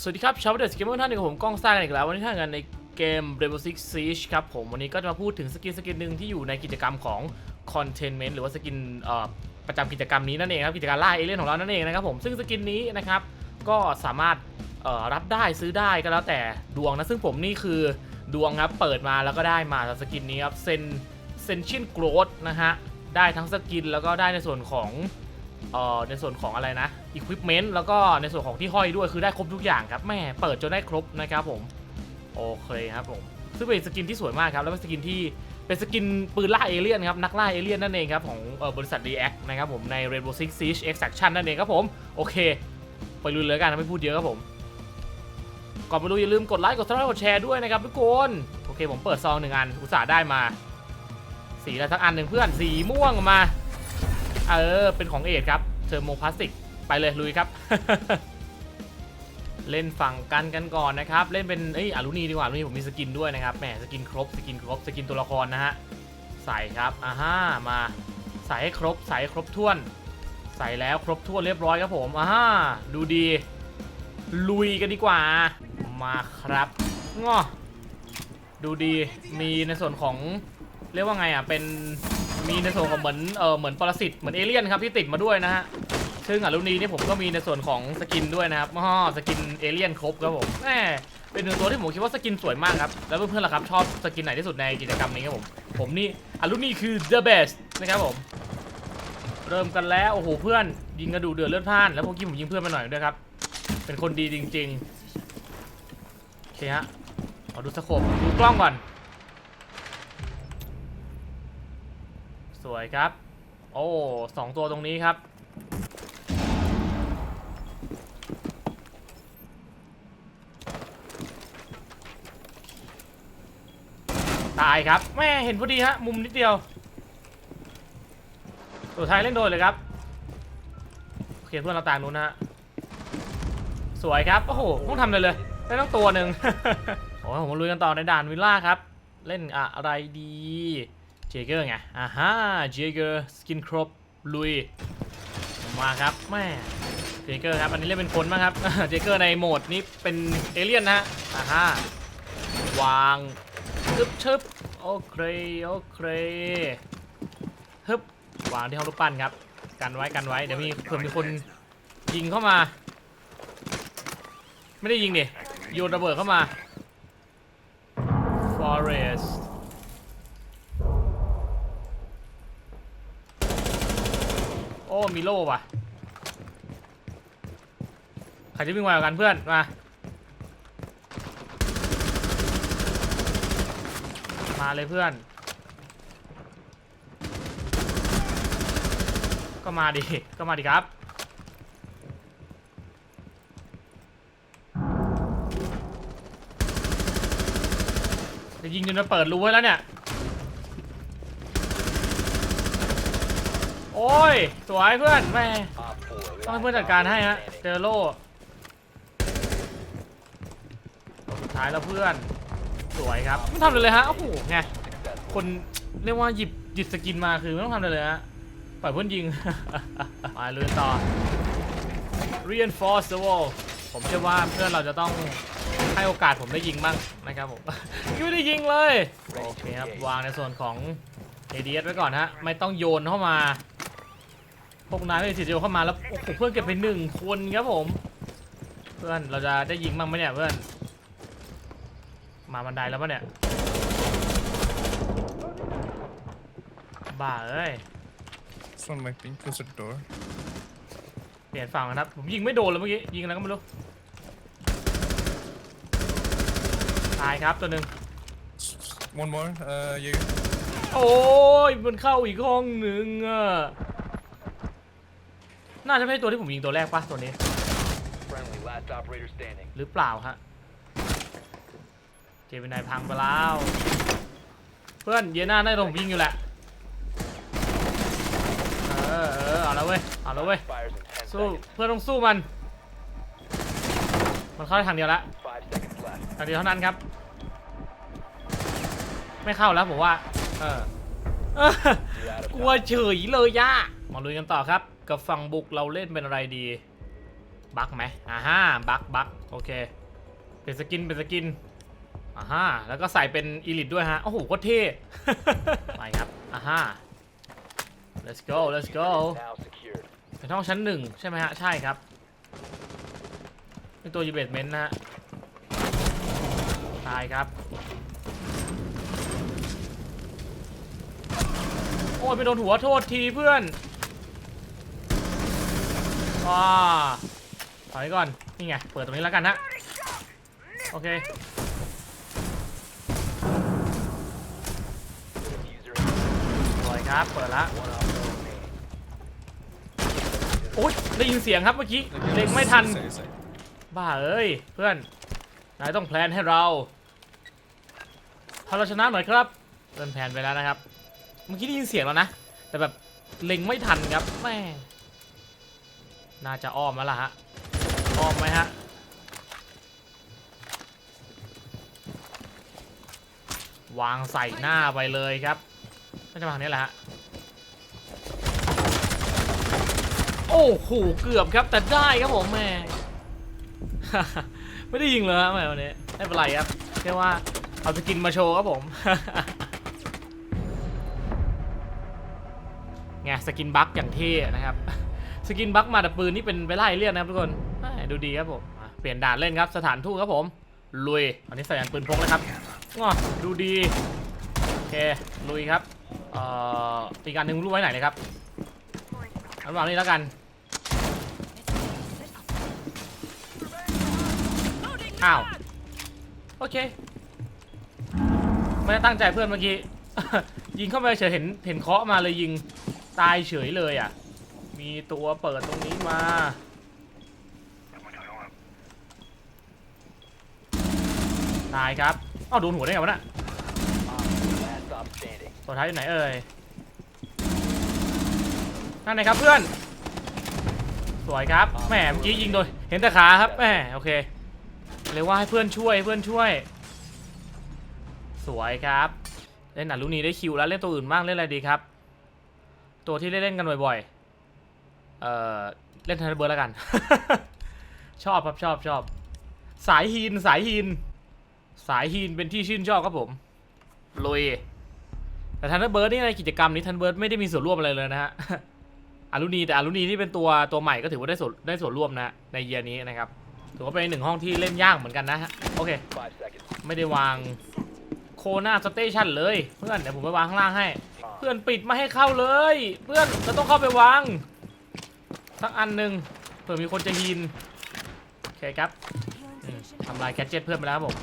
สวัสดีครับชาวเดสเกมเมอร์ท่านหนึ่งกับผมกล้องซ่ากันอีกแล้ววันนี้ท่านกันในเกม Rainbow Six Siege ครับผมวันนี้ก็จะมาพูดถึงสกินสกินหนึ่งที่อยู่ในกิจกรรมของ Containment หรือว่าสกินประจำกิจกรรมนี้นั่นเองครับกิจการล่าเอเลี่ยนของเรานั่นเองนะครับผมซึ่งสกินนี้นะครับก็สามารถรับได้ซื้อได้ก็แล้วแต่ดวงนะซึ่งผมนี่คือดวงครับเปิดมาแล้วก็ได้มาสกินนี้ครับเซนเซนชินโกรดนะฮะได้ทั้งสกินแล้วก็ได้ในส่วนของออในส่วนของอะไรนะ Equipment แล้วก็ในส่วนของที่ห้อยด้วยคือได้ครบทุกอย่างครับแม่เปิดจนได้ครบนะครับผมโอเคครับผมซึ่งเป็นสกินที่สวยมากครับแล้วเป็นสกินที่เป็นสกินปืนล่าเอเลี่ยนครับนักล่าเอเลี่ยนนั่นเองครับของออบริษัท React นะครับผมใน Rainbow Six Siege Extraction นั่นเองครับผมโอเค ไปลุยเลยกันนะไม่พูดเยอะครับผมก่อนไปดูอย่าลืมกดไลค์กดซับสไครต์กดแชร์ด้วยนะครับทุกคนโอเคผมเปิดซองหนึ่งอันอุตส่าห์ได้มา สีอะไรสักอันหนึ่งเพื่อนสีม่วงมาเออเป็นของเอ็ดครับเทอร์โมพลาสติก ไปเลยลุยครับ เล่นฝั่งกันกันก่อนนะครับ เล่นเป็นเอ้ยอารุณีดีกว่าอารุณีผมมีสกินด้วยนะครับแหมสกินครบสกินครบสกินตัวละครนะฮะใส่ครับอ่าฮะมาใส่ให้ครบใส่ให้ครบถ้วน ใส่แล้วครบถ้วนเรียบร้อยครับผมอ่าฮะดูดี ลุยกันดีกว่า มาครับง้อดูดีมีในส่วนของเรียกว่าไงอะเป็นมีในส่วนของเหมือนเออเหมือนปรสิตเหมือนเอเลี่ยนครับที่ติดมาด้วยนะฮะ ซึ่งอลูนีนี่ผมก็มีในส่วนของสกินด้วยนะครับอ๋อสกินเอเลี่ยนครบครับผมแหมเป็นหนึ่งตัวที่ผมคิดว่าสกินสวยมากครับ แล้วเพื่อนๆล่ะครับชอบสกินไหนที่สุดในกิจกรรมนี้ครับผม ผมนี่อลูนีคือ the best นะครับผม เริ่มกันแล้ว โอ้โหเพื่อนยิงกระดูเดือดเลือดพล่าน แล้วเมื่อกี้ผมยิงเพื่อนมาหน่อยด้วยครับ เป็นคนดีจริงๆโอเคฮะขอดูสโคปดูกล้องก่อน สวยครับ โอ้สองตัวตรงนี้ครับ ตายครับแม่เห็นพอดีฮะมุมนิดเดียวสุดท้ายเล่นโดนเลยครับโอเคเพื่อนเราต่างนู้นนะฮะสวยครับโอ้โหต้องทำเลยเลยได้ต้องตัวหนึ่งโอ้ยผมมาลุยกันต่อในด่านวิลล่าครับ เล่นอะไรดีเจเกอร์ไงอ่าฮะเจเกอร์สกินครบลุยมาครับแม่เจเกอร์ครับอันนี้เล่นเป็นคนบ้างครับเจเกอร์ในโหมดนี้เป็นเอเลี่ยนนะฮะอ่าฮะวาง ชึบชึบโอเค โอเคฮึบวางที่ห้องรูปปั้นครับ กันไว้กันไว้ เดี๋ยวมีเผื่อมีคนยิงเข้ามา ไม่ได้ยิงดิโยนระเบิดเข้ามา forest โอ้ มีโล่ว่ะ ใครจะวิ่งไวกว่ากันเพื่อน มา มาเลยเพื่อน ก็มาดิ ก็มาดิครับ จะยิงจนจะเปิดรูไว้แล้วเนี่ย โอ้ย สวยเพื่อนแม่ต้องให้เพื่อนจัดการให้ฮะ เจอโล่สุดท้ายแล้วเพื่อน สวยครับไม่ทำเลยเลยฮะโอ้โหไงคนเรียกว่าหยิบหยิบสกินมาคือไม่ต้องทำอะไรเลยฮะปล่อยเพื่อนยิง มาลุยต่อ reinforce the wall ผมเชื่อว่าเพื่อนเราจะต้องให้โอกาสผมได้ยิงบ้างนะครับผมยังไม่ได้ยิงเลย โอเคครับ วางในส่วนของ ADS ไว้ก่อนฮะ ไม่ต้องโยนเข้ามา พวกนายไม่ได้สิทธิ์โยนเข้ามาแล้วโอ้โหเพื่อนเก็บไปหนึ่งคนครับผม เพื่อนเราจะได้ยิงบ้างไหมเนี่ยเพื่อน มาบันไดแล้วปะเนี่ย บ้าเอ้ย Someone might be close to the door. เปลี่ยนฝั่งนะครับ ผมยิงไม่โดนเลยเมื่อกี้ ยิงอะไรก็ไม่รู้ ตายครับตัวหนึ่ง S- s- One more. Uh, you. โอ้ยมันเข้าอีกห้องหนึ่งอะ น่าจะไม่ใช่ตัวที่ผมยิงตัวแรกปะตัวนี้ Friendly, last operator standing. หรือเปล่าฮะ เจมินายพังไปแล้ว เพื่อนเยน่าได้โดนผมยิงอยู่แหละ เออเออเอาแล้วเว้ย เอาแล้วเว้ย สู้เพื่อนต้องสู้มัน มันเข้าได้ทางเดียวละทางเดียวเท่านั้นครับ ไม่เข้าแล้วผมว่า เออเออ You're out of กลัวเฉยเลยย่ามาลุยกันต่อครับ กับฝั่งบุกเราเล่นเป็นอะไรดี บักไหมอ่าฮะบักบักโอเค เป็นสกิน เป็นสกิน อ่าฮะแล้วก็ใส่เป็นอีลิทด้วยฮะ โอ้โหโคตรเท่ ไปครับอ่าฮะ let's go let's go เป็นห้องชั้นหนึ่งใช่ไหมฮะ ใช่ครับเป็นตัวยูเบสเมนต์นะฮะ ตายครับ โอ้ยไปโดนหัวโทษทีเพื่อนว้าถอยก่อน นี่ไง เปิดตรงนี้แล้วกันฮะโอเค ครับ เปิดละ one op four remaining. โอ๊ยได้ยินเสียงครับเมื่อกี้เล็งไม่ทัน Say, say. บ้าเอ้ย เพื่อน นายต้องแพลนให้เราพาเราชนะหน่อยครับเริ่มแพลนไปแล้วนะครับ เมื่อกี้ได้ยินเสียงแล้วนะ แต่แบบเล็งไม่ทันครับแม่น่าจะอ้อมแล้วล่ะฮะ อ้อมไหมฮะวางใส่หน้าไปเลยครับน่าจะมาทางนี้แหละฮะ โอ้โหเกือบครับแต่ได้ครับผมแม่ไม่ได้ยิงเลยฮะแม่วันนี้ไม่เป็นไรครับแค่ว่าเอาสกินมาโชว์ครับผมไงสกินบัคอย่างเท่นะครับสกินบัคมาแต่ปืนนี่เป็นไปไล่เรียกนะครับทุกคนดูดีครับผมเปลี่ยนด่านเล่นครับสถานทูตครับผมลุยอันนี้ใส่ยันปืนพกเลยครับง้อดูดีโอเคลุยครับเอ่ออีการหนึ่งรู้ไว้ไหนเลยครับเอาวางนี่แล้วกัน อ้าว โอเค ไม่ได้ตั้งใจเพื่อนเมื่อกี้ ยิงเข้าไปเฉยเห็นเห็นเคาะมาเลยยิงตายเฉยเลยอะ มีตัวเปิดตรงนี้มาตายครับอ้าวโดนหัวได้ไงวะน่ะตัวท้ายอยู่ไหนเอ่ยนั่นไหนครับเพื่อน สวยครับ แหมเมื่อกี้ยิงโดย เห็นแต่ขาครับ แหมโอเค เลยว่าให้เพื่อนช่วยเพื่อนช่วย สวยครับ เล่นหนัลูกนี้ได้คิวแล้วเล่นตัวอื่นบ้างเล่นอะไรดีครับ ตัวที่เล่นๆกันบ่อยๆ เอ่อ เล่นทันเบอร์แล้วกัน ชอบครับชอบชอบ สายฮีนสายฮีน สายฮีนเป็นที่ชื่นชอบครับผมลุยแต่ทันเบิร์ดนี่ในกิจกรรมนี้ทันเบิร์ดไม่ได้มีส่วนร่วมอะไรเลยนะฮะอารุณีแต่อารุณีที่เป็นตัวตัวใหม่ก็ถือว่าได้ส่วนได้ส่วนร่วมนะในเยียนี้นะครับ ถือว่าเป็นหนึ่งห้องที่เล่นยากเหมือนกันนะฮะ โอเค ไม่ได้วางโคนาสเตชันเลย เพื่อนเดี๋ยวผมไปวางข้างล่างให้ เพื่อนปิดไม่ให้เข้าเลย เพื่อนเราต้องเข้าไปวางสักอันหนึ่งเผื่อมีคนจะยินโอเคครับทำลายแกดเจ็ตเพื่อนไปแล้วครับผม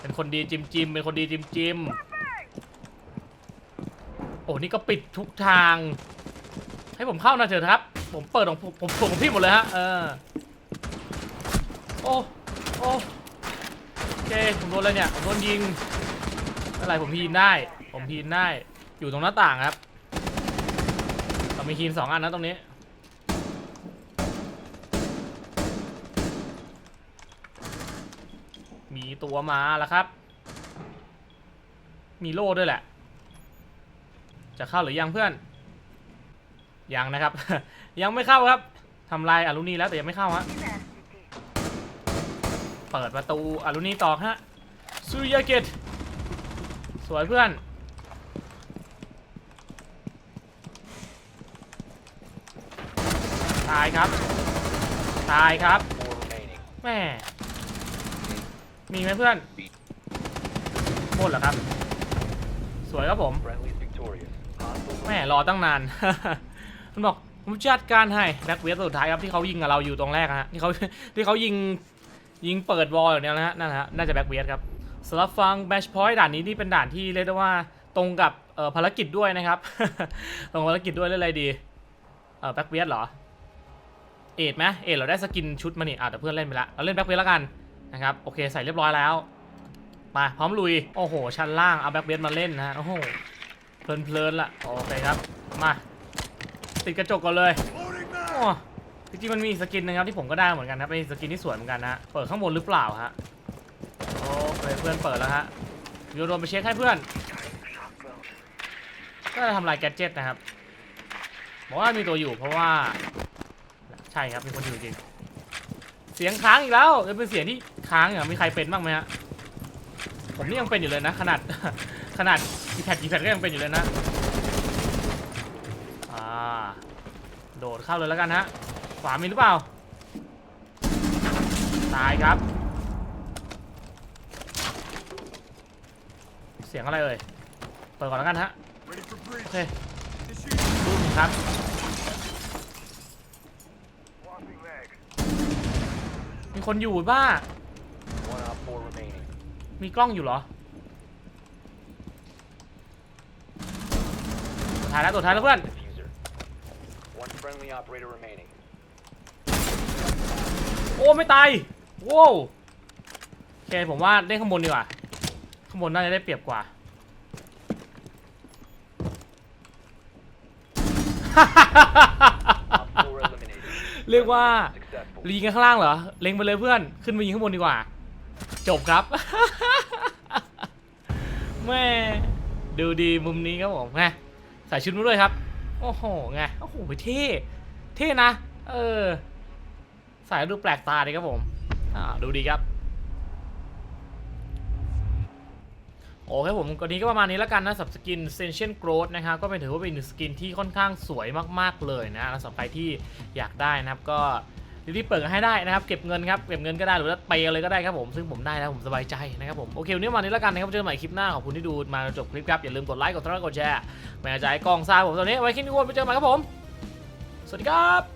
เป็นคนดีจิมจิมเป็นคนดีจิมจิมโอ้นี่ก็ปิดทุกทาง ให้ผมเข้านะเถอะครับ ผมเปิดของผมผมผมของพี่หมดเลยฮะเออ โอ้ โอ้โอเคผมโดนอะไรเนี่ย ผมโดนยิงไม่ไรผมพีนได้ ผมพีนได้ อยู่ตรงหน้าต่างครับเรามีคีนสองอันนะตรงนี้ มีตัวมาแล้วครับ มีโล่ด้วยแหละ จะเข้าหรือยังเพื่อน ยังนะครับ ยังไม่เข้าครับทำลายอารุณีแล้วแต่ยังไม่เข้าฮะ เปิดประตูอารุณีต่อฮะซูยาเกตสวยเพื่อน ตายครับ ตายครับแม่มีไหมเพื่อนหมดเหรอครับ สวยครับผม แม่รอตั้งนาน มันบอกผมจัดการให้แบ็คเวสสุดท้ายครับที่เขายิงกับเราอยู่ตรงแรกฮะที่เขาที่เขายิง ยิงเปิดวอลอย่างเนี้ยนะฮะนั่นฮะน่าจะแบ็คเวสครับสำหรับฟังแบชพอยต์ด่านนี้นี่เป็นด่านที่เรียกได้ว่าตรงกับเอ่อภารกิจด้วยนะครับ ตรงภารกิจด้วยเล่นอะไรดีเออแบ็คเวสเหรอ เอ็ดไหมเอ็ดเราได้สกินชุดมานี่อะแต่เพื่อนเล่นไปละเราเล่นแบ็คเวสแล้วกันนะครับโอเคใส่เรียบร้อยแล้วมาพร้อมลุย โอ้โห ชั้นล่างเอาแบ็คเวสมาเล่นนะโอ้โหเพลินๆละโอเคครับมาติดกระจกก่อนเลยโอ้ จริงๆมันมีสกินนะครับที่ผมก็ได้เหมือนกันนะเป็นสกินที่สวยเหมือนกันนะเปิดข้างบนหรือเปล่าฮะโอเคเพื่อนเปิดแล้วฮะโยนโดนไปเช็คให้เพื่อน ก็จะทำลายแกดเจ็ตนะครับบอกว่ามีตัวอยู่เพราะว่าใช่ครับมีคนอยู่จริง เสียงค้างอีกแล้วจะเป็นเสียงที่ค้างเหรอมีใครเป็นบ้างไหมฮะผมนี่ยังเป็นอยู่เลยนะ ขนาด ขนาดกีแพดกีแพดก็ยังเป็นอยู่เลยนะอ่าโดดเข้าเลยแล้วกันฮะ ขวามีหรือเปล่า ตายครับ เสียงอะไรเอ่ย เปิดก่อนแล้วกันฮะ โอเครูครับ มีคนอยู่บ้า มีกล้องอยู่เหรอ ตัวท้ายแล้วตัวท้ายแล้วเพื่อน One friendly operator remaining. โอ้ไม่ตายโว้วโอเคผมว่าเล่นข้างบนดีกว่าข้างบนน่าจะได้เปรียบกว่า Op 4 eliminated. เรียกว่า Successful. รีกันข้างล่างเหรอเล็งไปเลยเพื่อนขึ้นไปยิงข้างบนดีกว่า จบครับแม่ดูดีมุมนี้ครับผมไงใส่ชุดมาด้วยครับ โอ้โหไงโอ้โหเท่ เท่นะ เออใส่แล้วดูแปลกตาดีครับผม อ่า ดูดีครับ โอเคผมวันนี้ก็ประมาณนี้แล้วกันนะสับสกิน s e n t i a n Growth นะครับ ก็เป็นถือว่าเป็นหนึ่งสกินที่ค่อนข้างสวยมากๆเลยนะแล้วสำหรับใครที่อยากได้นะครับก็รีบเปิดให้ได้นะครับ เก็บเงินครับ เก็บเงินก็ได้หรือว่าเปเลยก็ได้ครับผม ซึ่งผมได้แล้วผมสบายใจนะครับผม โอเควันนี้ประมาณนี้แล้วกันนะครับ เจอกันใหม่คลิปหน้า ขอบคุณที่ดูมาจบคลิปครับ อย่าลืมกดไลค์ กดติดตามกดแชร์แม่ใจกองซ่าผมตอนนี้ ไว้คลิปนี้วนไปเจอกันใหม่ครับผม สวัสดีครับ